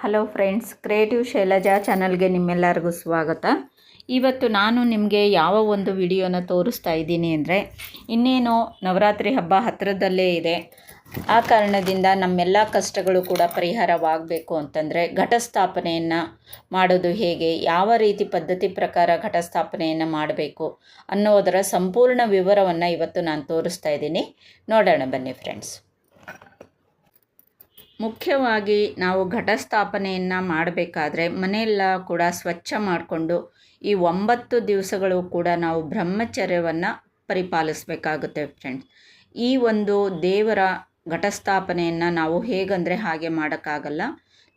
Hello friends, creative Shailaja ಚಾನಲ್ಗೆ ನಿಮ್ಮೆಲ್ಲರಿಗೂ ಸ್ವಾಗತ. ಇವತ್ತು ನಾನು ನಿಮಗೆ ಯಾವ ಒಂದು ವಿಡಿಯೋನ ತೋರಿಸ್ತಾ ಇದ್ದೀನಿ ಅಂದರೆ, ಇನ್ನೇನು ನವರಾತ್ರಿ ಹಬ್ಬ ಹತ್ತಿರದಲ್ಲೇ ಇದೆ. ಆ ಕಾರಣದಿಂದ ನಮ್ಮೆಲ್ಲ ಕಷ್ಟಗಳು ಕೂಡ ಪರಿಹಾರವಾಗಬೇಕು ಅಂತಂದರೆ ಘಟಸ್ಥಾಪನೆಯನ್ನು ಮಾಡೋದು ಹೇಗೆ, ಯಾವ ರೀತಿ ಪದ್ಧತಿ ಪ್ರಕಾರ ಘಟಸ್ಥಾಪನೆಯನ್ನು ಮಾಡಬೇಕು ಅನ್ನೋದರ ಸಂಪೂರ್ಣ ವಿವರವನ್ನು ಇವತ್ತು ನಾನು ತೋರಿಸ್ತಾ ಇದ್ದೀನಿ. ನೋಡೋಣ ಬನ್ನಿ ಫ್ರೆಂಡ್ಸ್. ಮುಖ್ಯವಾಗಿ ನಾವು ಘಟಸ್ಥಾಪನೆಯನ್ನು ಮಾಡಬೇಕಾದ್ರೆ ಮನೆಯೆಲ್ಲ ಕೂಡ ಸ್ವಚ್ಛ ಮಾಡಿಕೊಂಡು ಈ ಒಂಬತ್ತು ದಿವಸಗಳು ಕೂಡ ನಾವು ಬ್ರಹ್ಮಚರ್ಯವನ್ನು ಪರಿಪಾಲಿಸಬೇಕಾಗುತ್ತೆ ಫ್ರೆಂಡ್ಸ್ ಈ ಒಂದು ದೇವರ ಘಟಸ್ಥಾಪನೆಯನ್ನು ನಾವು ಹೇಗಂದರೆ ಹಾಗೆ ಮಾಡೋಕ್ಕಾಗಲ್ಲ.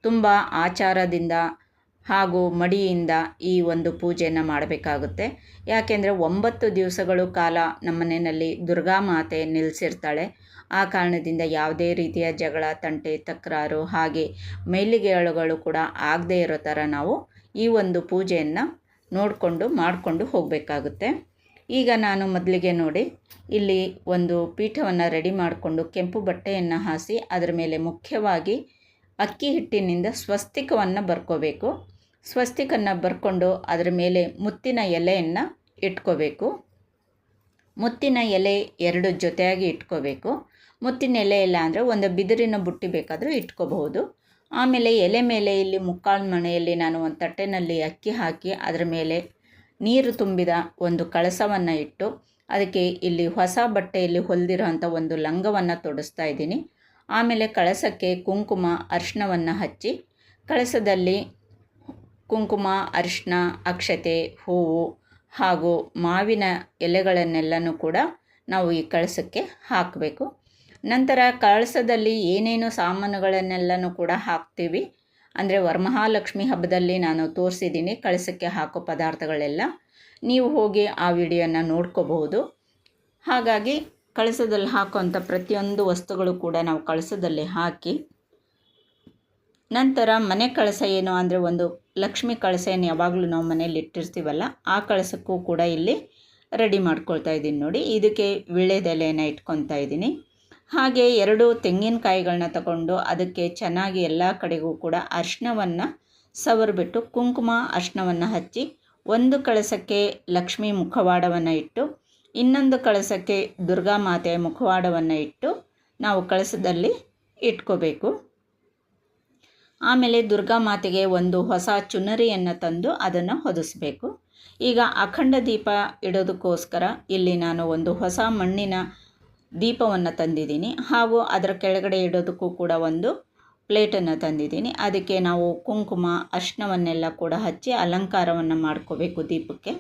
ತುಂಬ ಆಚಾರದಿಂದ ಹಾಗೂ ಮಡಿಯಿಂದ ಈ ಒಂದು ಪೂಜೆಯನ್ನು ಮಾಡಬೇಕಾಗುತ್ತೆ. ಯಾಕೆಂದರೆ ಒಂಬತ್ತು ದಿವಸಗಳು ಕಾಲ ನಮ್ಮ ಮನೆಯಲ್ಲಿ ದುರ್ಗಾ ಮಾತೆ ನಿಲ್ಲಿಸಿರ್ತಾಳೆ ಆ ಕಾರಣದಿಂದ ಯಾವುದೇ ರೀತಿಯ ಜಗಳ, ತಂಟೆ, ತಕರಾರು ಹಾಗೆ ಅಳುಗಳು ಕೂಡ ಆಗದೇ ಇರೋ ಥರ ನಾವು ಈ ಒಂದು ಪೂಜೆಯನ್ನು ನೋಡಿಕೊಂಡು ಮಾಡಿಕೊಂಡು ಹೋಗಬೇಕಾಗುತ್ತೆ. ಈಗ ನಾನು ಮೊದಲಿಗೆ ನೋಡಿ, ಇಲ್ಲಿ ಒಂದು ಪೀಠವನ್ನು ರೆಡಿ ಮಾಡಿಕೊಂಡು ಕೆಂಪು ಬಟ್ಟೆಯನ್ನು ಹಾಸಿ, ಅದರ ಮೇಲೆ ಮುಖ್ಯವಾಗಿ ಅಕ್ಕಿ ಹಿಟ್ಟಿನಿಂದ ಸ್ವಸ್ತಿಕವನ್ನು ಬರ್ಕೋಬೇಕು. ಸ್ವಸ್ತಿಕನ್ನು ಬರ್ಕೊಂಡು ಅದರ ಮೇಲೆ ಮುತ್ತಿನ ಎಲೆಯನ್ನು ಇಟ್ಕೋಬೇಕು. ಮುತ್ತಿನ ಎಲೆ ಎರಡು ಜೊತೆಯಾಗಿ ಇಟ್ಕೋಬೇಕು. ಮುತ್ತಿನ ಎಲೆ ಇಲ್ಲ ಅಂದರೆ ಒಂದು ಬಿದಿರಿನ ಬುಟ್ಟಿ ಬೇಕಾದರೂ ಇಟ್ಕೋಬಹುದು. ಆಮೇಲೆ ಎಲೆ ಮೇಲೆ ಇಲ್ಲಿ ಮುಕ್ಕಾಲು ಮನೆಯಲ್ಲಿ ನಾನು ಒಂದು ತಟ್ಟೆನಲ್ಲಿ ಅಕ್ಕಿ ಹಾಕಿ ಅದರ ಮೇಲೆ ನೀರು ತುಂಬಿದ ಒಂದು ಕಳಸವನ್ನು ಇಟ್ಟು ಅದಕ್ಕೆ ಇಲ್ಲಿ ಹೊಸ ಬಟ್ಟೆಯಲ್ಲಿ ಹೊಲಿದಿರೋ ಅಂಥ ಒಂದು ಲಂಗವನ್ನು ತೊಡಿಸ್ತಾ ಇದ್ದೀನಿ. ಆಮೇಲೆ ಕಳಸಕ್ಕೆ ಕುಂಕುಮ, ಅರ್ಶಿನವನ್ನು ಹಚ್ಚಿ ಕಳಸದಲ್ಲಿ ಕುಂಕುಮ ಅರಿಶಿನ ಅಕ್ಷತೆ, ಹೂವು ಹಾಗೂ ಮಾವಿನ ಎಲೆಗಳನ್ನೆಲ್ಲನೂ ಕೂಡ ನಾವು ಈ ಕಳಸಕ್ಕೆ ಹಾಕಬೇಕು. ನಂತರ ಕಳಸದಲ್ಲಿ ಏನೇನು ಸಾಮಾನುಗಳನ್ನೆಲ್ಲನೂ ಕೂಡ ಹಾಕ್ತೀವಿ. ಅಂದರೆ ವರಮಹಾಲಕ್ಷ್ಮಿ ಹಬ್ಬದಲ್ಲಿ ನಾನು ತೋರಿಸಿದ್ದೀನಿ ಕಳಸಕ್ಕೆ ಹಾಕೋ ಪದಾರ್ಥಗಳೆಲ್ಲ. ನೀವು ಹೋಗಿ ಆ ವಿಡಿಯೋನ ನೋಡ್ಕೋಬಹುದು. ಹಾಗಾಗಿ ಕಳಸದಲ್ಲಿ ಹಾಕುವಂಥ ಪ್ರತಿಯೊಂದು ವಸ್ತುಗಳು ಕೂಡ ನಾವು ಕಳಸದಲ್ಲಿ ಹಾಕಿ ನಂತರ ಮನೆ ಕಳಸ ಏನು ಅಂದರೆ ಒಂದು ಲಕ್ಷ್ಮಿ ಕಳಸ ಏನು ಯಾವಾಗಲೂ ನಾವು ಮನೇಲಿ ಇಟ್ಟಿರ್ತೀವಲ್ಲ, ಆ ಕಳಸಕ್ಕೂ ಕೂಡ ಇಲ್ಲಿ ರೆಡಿ ಮಾಡ್ಕೊಳ್ತಾ ಇದ್ದೀನಿ ನೋಡಿ. ಇದಕ್ಕೆ ವಿಳ್ಳೆದೆಲೆಯನ್ನು ಇಟ್ಕೊತಾ ಇದ್ದೀನಿ. ಹಾಗೆ ಎರಡು ತೆಂಗಿನಕಾಯಿಗಳನ್ನ ತಗೊಂಡು ಅದಕ್ಕೆ ಚೆನ್ನಾಗಿ ಎಲ್ಲ ಕಡೆಗೂ ಕೂಡ ಅರ್ಶಿನವನ್ನು ಸವರ್ಬಿಟ್ಟು ಕುಂಕುಮ ಅರ್ಶಿನವನ್ನು ಹಚ್ಚಿ ಒಂದು ಕಳಸಕ್ಕೆ ಲಕ್ಷ್ಮೀ ಮುಖವಾಡವನ್ನು ಇಟ್ಟು, ಇನ್ನೊಂದು ಕಳಸಕ್ಕೆ ದುರ್ಗಾ ಮಾತೆಯ ಮುಖವಾಡವನ್ನು ಇಟ್ಟು ನಾವು ಕಳಸದಲ್ಲಿ ಇಟ್ಕೋಬೇಕು. ಆಮೇಲೆ ದುರ್ಗಾ ಮಾತೆಗೆ ಒಂದು ಹೊಸ ಚುನರಿಯನ್ನು ತಂದು ಅದನ್ನು ಹೊದಿಸ್ಬೇಕು. ಈಗ ಅಖಂಡ ದೀಪ ಇಡೋದಕ್ಕೋಸ್ಕರ ಇಲ್ಲಿ ನಾನು ಒಂದು ಹೊಸ ಮಣ್ಣಿನ ದೀಪವನ್ನು ತಂದಿದ್ದೀನಿ. ಹಾಗೂ ಅದರ ಕೆಳಗಡೆ ಇಡೋದಕ್ಕೂ ಕೂಡ ಒಂದು ಪ್ಲೇಟನ್ನು ತಂದಿದ್ದೀನಿ. ಅದಕ್ಕೆ ನಾವು ಕುಂಕುಮ, ಅರ್ಶನವನ್ನೆಲ್ಲ ಕೂಡ ಹಚ್ಚಿ ಅಲಂಕಾರವನ್ನು ಮಾಡ್ಕೋಬೇಕು ದೀಪಕ್ಕೆ.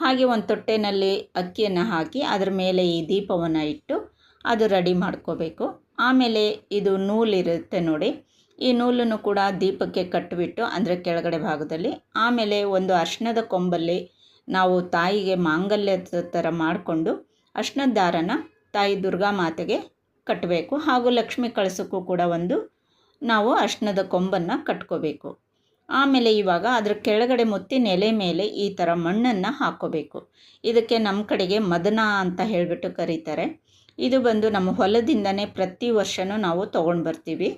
ಹಾಗೆ ಒಂದು ತೊಟ್ಟೆನಲ್ಲಿ ಅಕ್ಕಿಯನ್ನು ಹಾಕಿ ಅದರ ಮೇಲೆ ಈ ದೀಪವನ್ನು ಇಟ್ಟು ಅದು ರೆಡಿ ಮಾಡ್ಕೋಬೇಕು. ಆಮೇಲೆ ಇದು ನೂಲಿರುತ್ತೆ ನೋಡಿ. ಈ ನೂಲನ್ನು ಕೂಡ ದೀಪಕ್ಕೆ ಕಟ್ಟಿಬಿಟ್ಟು ಅಂದರೆ ಕೆಳಗಡೆ ಭಾಗದಲ್ಲಿ, ಆಮೇಲೆ ಒಂದು ಅರ್ಶಿನದ ಕೊಂಬಲ್ಲಿ ನಾವು ತಾಯಿಗೆ ಮಾಂಗಲ್ಯದ ಥರ ಮಾಡಿಕೊಂಡು ಅರ್ಶನದ ದಾರನ ತಾಯಿ ದುರ್ಗಾ ಮಾತೆಗೆ ಕಟ್ಟಬೇಕು. ಹಾಗೂ ಲಕ್ಷ್ಮಿ ಕಳಸಕ್ಕೂ ಕೂಡ ಒಂದು ನಾವು ಅರ್ಶಿನದ ಕೊಂಬನ್ನು ಕಟ್ಕೋಬೇಕು. ಆಮೇಲೆ ಇವಾಗ ಅದರ ಕೆಳಗಡೆ ಮುತ್ತಿನ ಎಲೆ ಮೇಲೆ ಈ ಥರ ಮಣ್ಣನ್ನು ಹಾಕೋಬೇಕು. ಇದಕ್ಕೆ ನಮ್ಮ ಕಡೆಗೆ ಮದನ ಅಂತ ಹೇಳಿಬಿಟ್ಟು ಕರೀತಾರೆ. ಇದು ಬಂದು ನಮ್ಮ ಹೊಲದಿಂದನೇ ಪ್ರತಿ ವರ್ಷವೂ ನಾವು ತೊಗೊಂಡು ಬರ್ತೀವಿ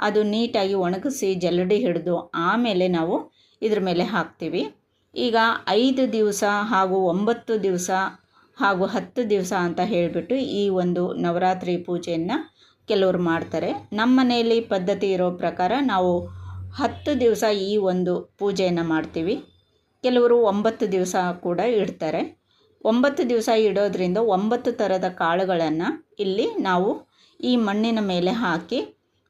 ಅದು ನೀಟಾಗಿ ಒಣಗಿಸಿ ಜಲ್ಲಡಿ ಹಿಡಿದು ಆಮೇಲೆ ನಾವು ಇದ್ರ ಮೇಲೆ ಹಾಕ್ತೀವಿ. ಈಗ ಐದು ದಿವಸ ಹಾಗೂ ಒಂಬತ್ತು ದಿವಸ ಹಾಗೂ ಹತ್ತು ದಿವಸ ಅಂತ ಹೇಳಿಬಿಟ್ಟು ಈ ಒಂದು ನವರಾತ್ರಿ ಪೂಜೆಯನ್ನು ಕೆಲವರು ಮಾಡ್ತಾರೆ. ನಮ್ಮ ಮನೆಯಲ್ಲಿ ಪದ್ಧತಿ ಇರೋ ಪ್ರಕಾರ ನಾವು ಹತ್ತು ದಿವಸ ಈ ಒಂದು ಪೂಜೆಯನ್ನು ಮಾಡ್ತೀವಿ. ಕೆಲವರು ಒಂಬತ್ತು ದಿವಸ ಕೂಡ ಇಡ್ತಾರೆ. ಒಂಬತ್ತು ದಿವಸ ಇಡೋದ್ರಿಂದ ಒಂಬತ್ತು ಥರದ ಕಾಳುಗಳನ್ನು ಇಲ್ಲಿ ನಾವು ಈ ಮಣ್ಣಿನ ಮೇಲೆ ಹಾಕಿ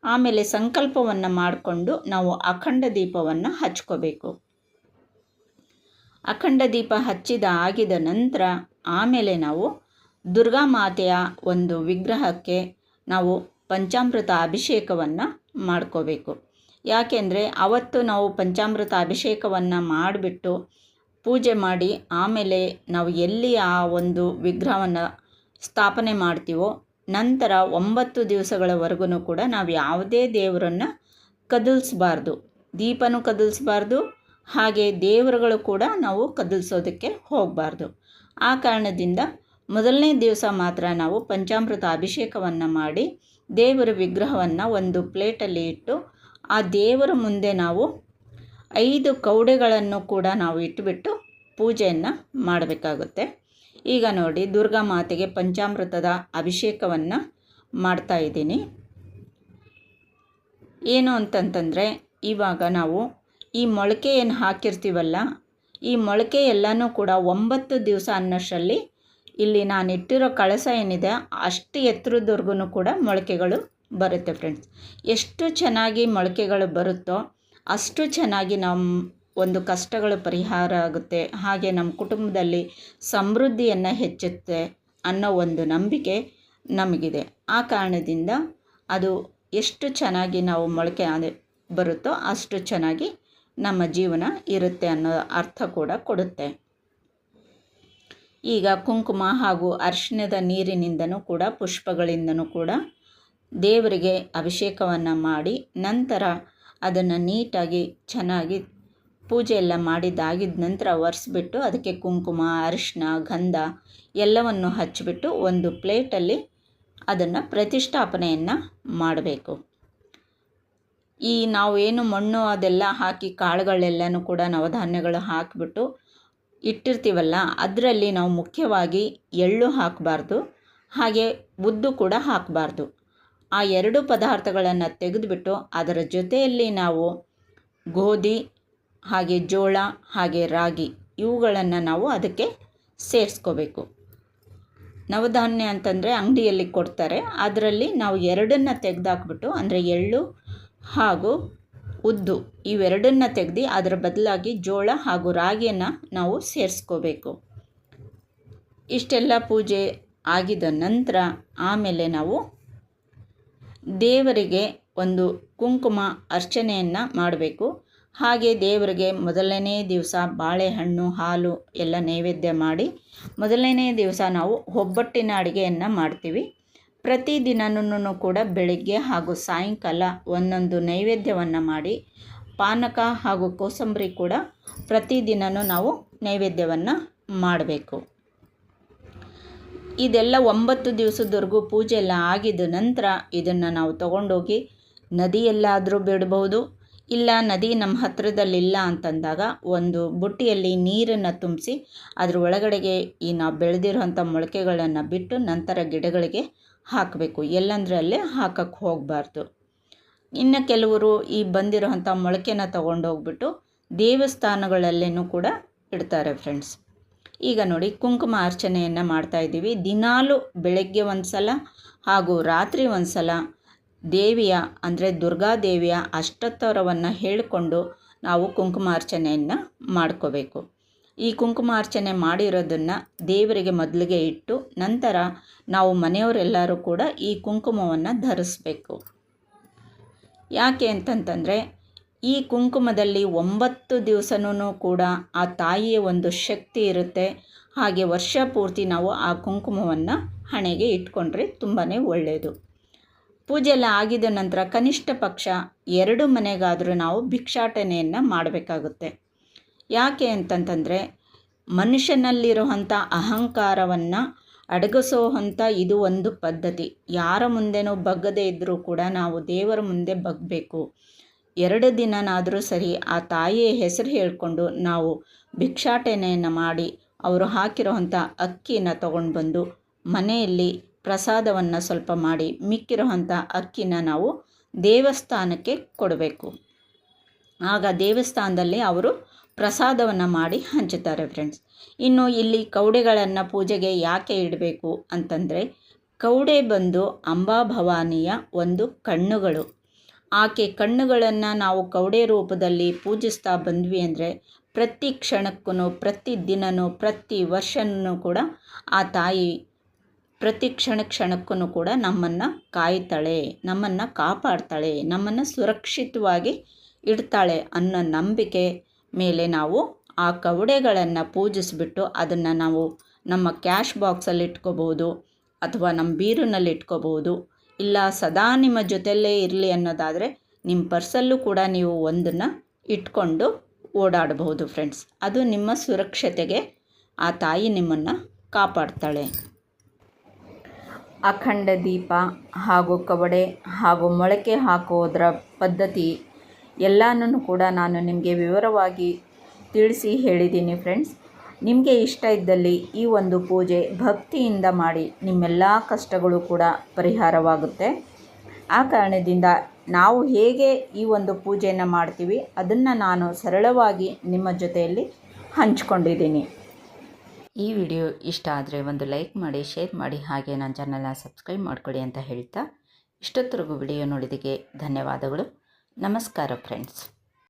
ಆಮೇಲೆ ಸಂಕಲ್ಪವನ್ನು ಮಾಡಿಕೊಂಡು ನಾವು ಅಖಂಡ ದೀಪವನ್ನು ಹಚ್ಕೋಬೇಕು. ಅಖಂಡ ದೀಪ ಹಚ್ಚಿದ ಆಗಿದ ನಂತರ ಆಮೇಲೆ ನಾವು ದುರ್ಗಾ ಮಾತೆಯ ಒಂದು ವಿಗ್ರಹಕ್ಕೆ ನಾವು ಪಂಚಾಮೃತ ಅಭಿಷೇಕವನ್ನು ಮಾಡ್ಕೋಬೇಕು. ಯಾಕೆಂದರೆ ಅವತ್ತು ನಾವು ಪಂಚಾಮೃತ ಅಭಿಷೇಕವನ್ನು ಮಾಡಿಬಿಟ್ಟು ಪೂಜೆ ಮಾಡಿ ಆಮೇಲೆ ನಾವು ಎಲ್ಲಿ ಆ ಒಂದು ವಿಗ್ರಹವನ್ನು ಸ್ಥಾಪನೆ ಮಾಡ್ತೀವೋ ನಂತರ ಒಂಬತ್ತು ದಿವಸಗಳವರೆಗೂ ಕೂಡ ನಾವು ಯಾವುದೇ ದೇವರನ್ನು ಕದಲ್ಸ್ಬಾರ್ದು. ದೀಪನೂ ಕದಲಿಸ್ಬಾರ್ದು. ಹಾಗೆ ದೇವರುಗಳು ಕೂಡ ನಾವು ಕದಲಿಸೋದಕ್ಕೆ ಹೋಗಬಾರ್ದು. ಆ ಕಾರಣದಿಂದ ಮೊದಲನೇ ದಿವಸ ಮಾತ್ರ ನಾವು ಪಂಚಾಮೃತ ಅಭಿಷೇಕವನ್ನು ಮಾಡಿ ದೇವರ ವಿಗ್ರಹವನ್ನು ಒಂದು ಪ್ಲೇಟಲ್ಲಿ ಇಟ್ಟು ಆ ದೇವರ ಮುಂದೆ ನಾವು ಐದು ಕೌಡೆಗಳನ್ನು ಕೂಡ ನಾವು ಇಟ್ಟುಬಿಟ್ಟು ಪೂಜೆಯನ್ನು ಮಾಡಬೇಕಾಗುತ್ತೆ. ಈಗ ನೋಡಿ ದುರ್ಗಾ ಮಾತೆಗೆ ಪಂಚಾಮೃತದ ಅಭಿಷೇಕವನ್ನು ಮಾಡ್ತಾ ಇದ್ದೀನಿ. ಏನು ಅಂತಂತಂದರೆ, ಇವಾಗ ನಾವು ಈ ಮೊಳಕೆ ಏನು ಹಾಕಿರ್ತೀವಲ್ಲ, ಈ ಮೊಳಕೆ ಎಲ್ಲನೂ ಕೂಡ ಒಂಬತ್ತು ದಿವಸ ಅನ್ನೋಷ್ಟರಲ್ಲಿ ಇಲ್ಲಿ ನಾನು ಇಟ್ಟಿರೋ ಕಳಸ ಏನಿದೆ, ಅಷ್ಟು ಎತ್ತರದವರೆಗೂ ಕೂಡ ಮೊಳಕೆಗಳು ಬರುತ್ತೆ ಫ್ರೆಂಡ್ಸ್ ಎಷ್ಟು ಚೆನ್ನಾಗಿ ಮೊಳಕೆಗಳು ಬರುತ್ತೋ, ಅಷ್ಟು ಚೆನ್ನಾಗಿ ನಮ್ಮ ಒಂದು ಕಷ್ಟಗಳು ಪರಿಹಾರ ಆಗುತ್ತೆ. ಹಾಗೆ ನಮ್ಮ ಕುಟುಂಬದಲ್ಲಿ ಸಮೃದ್ಧಿಯನ್ನು ಹೆಚ್ಚುತ್ತೆ ಅನ್ನೋ ಒಂದು ನಂಬಿಕೆ ನಮಗಿದೆ. ಆ ಕಾರಣದಿಂದ ಅದು ಎಷ್ಟು ಚೆನ್ನಾಗಿ ನಾವು ಮೊಳಕೆ ಬರುತ್ತೋ ಅಷ್ಟು ಚೆನ್ನಾಗಿ ನಮ್ಮ ಜೀವನ ಇರುತ್ತೆ ಅನ್ನೋ ಅರ್ಥ ಕೂಡ ಕೊಡುತ್ತೆ. ಈಗ ಕುಂಕುಮ ಹಾಗೂ ಅರಿಶಿಣದ ನೀರಿನಿಂದನೂ ಕೂಡ, ಪುಷ್ಪಗಳಿಂದನೂ ಕೂಡ ದೇವರಿಗೆ ಅಭಿಷೇಕವನ್ನು ಮಾಡಿ ನಂತರ ಅದನ್ನು ನೀಟಾಗಿ ಚೆನ್ನಾಗಿ ಪೂಜೆ ಎಲ್ಲ ಮಾಡಿದ್ದಾಗಿದ್ದ ನಂತರ ಒರೆಸ್ಬಿಟ್ಟು ಅದಕ್ಕೆ ಕುಂಕುಮ ಅರಿಶಿನ ಗಂಧ ಎಲ್ಲವನ್ನು ಹಚ್ಚಿಬಿಟ್ಟು ಒಂದು ಪ್ಲೇಟಲ್ಲಿ ಅದನ್ನು ಪ್ರತಿಷ್ಠಾಪನೆಯನ್ನು ಮಾಡಬೇಕು. ಈ ನಾವು ಏನು ಮಣ್ಣು ಅದೆಲ್ಲ ಹಾಕಿ ಕಾಳುಗಳೆಲ್ಲನೂ ಕೂಡ ನವಧಾನ್ಯಗಳು ಹಾಕಿಬಿಟ್ಟು ಇಟ್ಟಿರ್ತೀವಲ್ಲ, ಅದರಲ್ಲಿ ನಾವು ಮುಖ್ಯವಾಗಿ ಎಳ್ಳು ಹಾಕಬಾರ್ದು, ಹಾಗೆ ಉದ್ದು ಕೂಡ ಹಾಕಬಾರ್ದು. ಆ ಎರಡು ಪದಾರ್ಥಗಳನ್ನು ತೆಗೆದುಬಿಟ್ಟು ಅದರ ಜೊತೆಯಲ್ಲಿ ನಾವು ಗೋಧಿ ಹಾಗೆ ಜೋಳ, ಹಾಗೆ ರಾಗಿ, ಇವುಗಳನ್ನು ನಾವು ಅದಕ್ಕೆ ಸೇರಿಸ್ಕೋಬೇಕು. ನವಧಾನ್ಯ ಅಂತಂದರೆ ಅಂಗಡಿಯಲ್ಲಿ ಕೊಡ್ತಾರೆ. ಅದರಲ್ಲಿ ನಾವು ಎರಡನ್ನು ತೆಗೆದಾಕ್ಬಿಟ್ಟು, ಅಂದರೆ ಎಳ್ಳು ಹಾಗೂ ಉದ್ದು, ಇವೆರಡನ್ನು ತೆಗೆದು ಅದರ ಬದಲಾಗಿ ಜೋಳ ಹಾಗೂ ರಾಗಿಯನ್ನು ನಾವು ಸೇರಿಸ್ಕೋಬೇಕು. ಇಷ್ಟೆಲ್ಲ ಪೂಜೆ ಆಗಿದ ನಂತರ ಆಮೇಲೆ ನಾವು ದೇವರಿಗೆ ಒಂದು ಕುಂಕುಮ ಅರ್ಚನೆಯನ್ನು ಮಾಡಬೇಕು. ಹಾಗೆ ದೇವರಿಗೆ ಮೊದಲನೇ ದಿವಸ ಬಾಳೆಹಣ್ಣು, ಹಾಲು ಎಲ್ಲ ನೈವೇದ್ಯ ಮಾಡಿ ಮೊದಲನೇ ದಿವಸ ನಾವು ಒಬ್ಬಟ್ಟಿನ ಅಡುಗೆಯನ್ನು ಮಾಡ್ತೀವಿ. ಪ್ರತಿದಿನನೂ ಕೂಡ ಬೆಳಿಗ್ಗೆ ಹಾಗೂ ಸಾಯಂಕಾಲ ಒಂದೊಂದು ನೈವೇದ್ಯವನ್ನು ಮಾಡಿ ಪಾನಕ ಹಾಗೂ ಕೋಸಂಬರಿ ಕೂಡ ಪ್ರತಿದಿನವೂ ನಾವು ನೈವೇದ್ಯವನ್ನು ಮಾಡಬೇಕು. ಇದೆಲ್ಲ ಒಂಬತ್ತು ದಿವಸದವರೆಗೂ ಪೂಜೆ ಎಲ್ಲ ಆಗಿದ ನಂತರ ಇದನ್ನು ನಾವು ತಗೊಂಡೋಗಿ ನದಿಯಲ್ಲಾದರೂ ಬಿಡ್ಬೋದು. ಇಲ್ಲ, ನದಿ ನಮ್ಮ ಹತ್ತಿರದಲ್ಲಿಲ್ಲ ಅಂತಂದಾಗ ಒಂದು ಬುಟ್ಟಿಯಲ್ಲಿ ನೀರನ್ನು ತುಂಬಿಸಿ ಅದ್ರ ಒಳಗಡೆಗೆ ಈ ನಾವು ಬೆಳೆದಿರುವಂಥ ಮೊಳಕೆಗಳನ್ನು ಬಿಟ್ಟು ನಂತರ ಗಿಡಗಳಿಗೆ ಹಾಕಬೇಕು. ಎಲ್ಲಂದ್ರೆ ಅಲ್ಲೇ ಹಾಕಕ್ಕೆ ಹೋಗಬಾರ್ದು. ಇನ್ನು ಕೆಲವರು ಈ ಬಂದಿರೋಂಥ ಮೊಳಕೆನ ತೊಗೊಂಡೋಗ್ಬಿಟ್ಟು ದೇವಸ್ಥಾನಗಳಲ್ಲೇನೂ ಕೂಡ ಇಡ್ತಾರೆ ಫ್ರೆಂಡ್ಸ್ ಈಗ ನೋಡಿ, ಕುಂಕುಮ ಅರ್ಚನೆಯನ್ನು ಮಾಡ್ತಾಯಿದ್ದೀವಿ ದಿನಾಲು ಬೆಳಗ್ಗೆ ಒಂದು ಸಲ ಹಾಗೂ ರಾತ್ರಿ ಒಂದು ಸಲ ದೇವಿಯ, ಅಂದರೆ ದುರ್ಗಾದೇವಿಯ ಅಷ್ಟೋತ್ತರವನ್ನು ಹೇಳಿಕೊಂಡು ನಾವು ಕುಂಕುಮಾರ್ಚನೆಯನ್ನು ಮಾಡ್ಕೋಬೇಕು. ಈ ಕುಂಕುಮಾರ್ಚನೆ ಮಾಡಿರೋದನ್ನು ದೇವರಿಗೆ ಮೊದಲಿಗೆ ಇಟ್ಟು ನಂತರ ನಾವು ಮನೆಯವರೆಲ್ಲರೂ ಕೂಡ ಈ ಕುಂಕುಮವನ್ನು ಧರಿಸ್ಬೇಕು. ಯಾಕೆ ಅಂತಂತಂದರೆ, ಈ ಕುಂಕುಮದಲ್ಲಿ ಒಂಬತ್ತು ದಿವಸನೂ ಕೂಡ ಆ ತಾಯಿಯ ಒಂದು ಶಕ್ತಿ ಇರುತ್ತೆ. ಹಾಗೆ ವರ್ಷ ಪೂರ್ತಿ ನಾವು ಆ ಕುಂಕುಮವನ್ನು ಹಣೆಗೆ ಇಟ್ಕೊಂಡ್ರೆ ತುಂಬಾ ಒಳ್ಳೆಯದು ಪೂಜೆ ಎಲ್ಲ ಆಗಿದ ನಂತರ ಕನಿಷ್ಠ ಪಕ್ಷ ಎರಡು ಮನೆಗಾದರೂ ನಾವು ಭಿಕ್ಷಾಟನೆಯನ್ನು ಮಾಡಬೇಕಾಗುತ್ತೆ. ಯಾಕೆ ಅಂತಂತಂದರೆ ಮನುಷ್ಯನಲ್ಲಿರುವಂಥ ಅಹಂಕಾರವನ್ನು ಅಡಗಿಸೋವಂಥ ಇದು ಒಂದು ಪದ್ಧತಿ. ಯಾರ ಮುಂದೆನೂ ಬಗ್ಗದೇ ಇದ್ದರೂ ಕೂಡ ನಾವು ದೇವರ ಮುಂದೆ ಬಗ್ಗಬೇಕು ಎರಡು ದಿನನಾದರೂ ಸರಿ ಆ ತಾಯಿಯ ಹೆಸರು ಹೇಳಿಕೊಂಡು ನಾವು ಭಿಕ್ಷಾಟನೆಯನ್ನು ಮಾಡಿ ಅವರು ಹಾಕಿರೋವಂಥ ಅಕ್ಕಿನ ತಗೊಂಡು ಬಂದು ಮನೆಯಲ್ಲಿ ಪ್ರಸಾದವನ್ನು ಸ್ವಲ್ಪ ಮಾಡಿ ಮಿಕ್ಕಿರುವಂಥ ಅಕ್ಕಿನ ನಾವು ದೇವಸ್ಥಾನಕ್ಕೆ ಕೊಡಬೇಕು. ಆಗ ದೇವಸ್ಥಾನದಲ್ಲಿ ಅವರು ಪ್ರಸಾದವನ್ನು ಮಾಡಿ ಹಂಚುತ್ತಾರೆ ಫ್ರೆಂಡ್ಸ್ ಇನ್ನು ಇಲ್ಲಿ ಕೌಡೆಗಳನ್ನು ಪೂಜೆಗೆ ಯಾಕೆ ಇಡಬೇಕು ಅಂತಂದರೆ, ಕೌಡೆ ಬಂದು ಅಂಬಾಭವಾನಿಯ ಒಂದು ಕಣ್ಣುಗಳು. ಆಕೆ ಕಣ್ಣುಗಳನ್ನು ನಾವು ಕೌಡೆ ರೂಪದಲ್ಲಿ ಪೂಜಿಸ್ತಾ ಬಂದ್ವಿ ಅಂದರೆ, ಪ್ರತಿ ಕ್ಷಣಕ್ಕೂ ಪ್ರತಿ ದಿನವೂ ಪ್ರತಿ ವರ್ಷನೂ ಕೂಡ ಆ ತಾಯಿ ಪ್ರತಿ ಕ್ಷಣ ಕ್ಷಣಕ್ಕೂ ಕೂಡ ನಮ್ಮನ್ನು ಕಾಯ್ತಾಳೆ, ನಮ್ಮನ್ನು ಕಾಪಾಡ್ತಾಳೆ, ನಮ್ಮನ್ನು ಸುರಕ್ಷಿತವಾಗಿ ಇಡ್ತಾಳೆ ಅನ್ನೋ ನಂಬಿಕೆ ಮೇಲೆ ನಾವು ಆ ಕವಡೆಗಳನ್ನು ಪೂಜಿಸಿಬಿಟ್ಟು ಅದನ್ನು ನಾವು ನಮ್ಮ ಕ್ಯಾಶ್ ಬಾಕ್ಸಲ್ಲಿ ಇಟ್ಕೋಬೋದು ಅಥವಾ ನಮ್ಮ ಬೀರುನಲ್ಲಿ ಇಟ್ಕೋಬೋದು ಇಲ್ಲ, ಸದಾ ನಿಮ್ಮ ಜೊತೆಯಲ್ಲೇ ಇರಲಿ ಅನ್ನೋದಾದರೆ ನಿಮ್ಮ ಪರ್ಸಲ್ಲೂ ಕೂಡ ನೀವು ಒಂದನ್ನು ಇಟ್ಕೊಂಡು ಓಡಾಡಬಹುದು ಫ್ರೆಂಡ್ಸ್ ಅದು ನಿಮ್ಮ ಸುರಕ್ಷತೆಗೆ ಆ ತಾಯಿ ನಿಮ್ಮನ್ನು ಕಾಪಾಡ್ತಾಳೆ. ಅಖಂಡ ದೀಪ ಹಾಗೂ ಕವಡೆ ಹಾಗೂ ಮೊಳಕೆ ಹಾಕೋದರ ಪದ್ಧತಿ ಎಲ್ಲನೂ ಕೂಡ ನಾನು ನಿಮಗೆ ವಿವರವಾಗಿ ತಿಳಿಸಿ ಹೇಳಿದ್ದೀನಿ ಫ್ರೆಂಡ್ಸ್. ನಿಮಗೆ ಇಷ್ಟ ಇದ್ದಲ್ಲಿ ಈ ಒಂದು ಪೂಜೆ ಭಕ್ತಿಯಿಂದ ಮಾಡಿ ನಿಮ್ಮೆಲ್ಲ ಕಷ್ಟಗಳು ಕೂಡ ಪರಿಹಾರವಾಗುತ್ತೆ. ಆ ಕಾರಣದಿಂದ ನಾವು ಹೇಗೆ ಈ ಒಂದು ಪೂಜೆಯನ್ನು ಮಾಡ್ತೀವಿ ಅದನ್ನು ನಾನು ಸರಳವಾಗಿ ನಿಮ್ಮ ಜೊತೆಯಲ್ಲಿ ಹಂಚ್ಕೊಂಡಿದ್ದೀನಿ. ಈ ವಿಡಿಯೋ ಇಷ್ಟ ಆದರೆ ಒಂದು ಲೈಕ್ ಮಾಡಿ, ಶೇರ್ ಮಾಡಿ, ಹಾಗೆ ನನ್ನ ಚಾನಲ್ನ ಸಬ್ಸ್ಕ್ರೈಬ್ ಮಾಡ್ಕೊಳ್ಳಿ ಅಂತ ಹೇಳ್ತಾ ಇಷ್ಟೊತ್ತರೆಗೂ ವಿಡಿಯೋ ನೋಡಿದ್ದಕ್ಕೆ ಧನ್ಯವಾದಗಳು. ನಮಸ್ಕಾರ ಫ್ರೆಂಡ್ಸ್